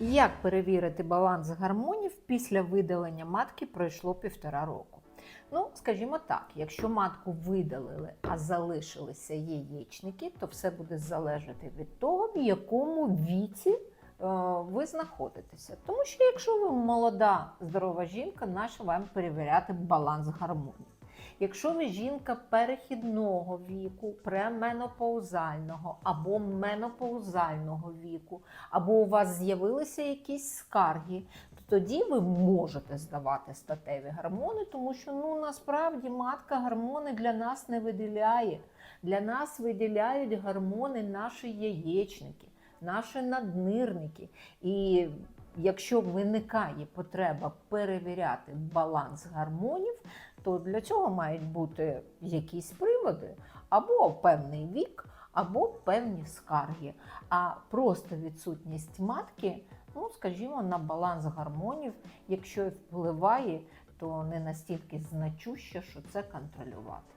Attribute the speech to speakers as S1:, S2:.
S1: Як перевірити баланс гормонів після видалення матки пройшло півтора року? Ну, скажімо так, якщо матку видалили, а залишилися яєчники, то все буде залежати від того, в якому віці е, ви знаходитеся. Тому що якщо ви молода, здорова жінка, нащо вам перевіряти баланс гормонів? Якщо ви жінка перехідного віку, пременопаузального або менопаузального віку, або у вас з'явилися якісь скарги, то тоді ви можете здавати статеві гормони, тому що ну насправді матка гормони для нас не виділяє. Для нас виділяють гормони наші яєчники, наші наднирники. І якщо виникає потреба перевіряти баланс гормонів, то для цього мають бути якісь приводи, або певний вік, або певні скарги. А просто відсутність матки, ну скажімо, на баланс гормонів, якщо впливає, то не настільки значуще, що це контролювати.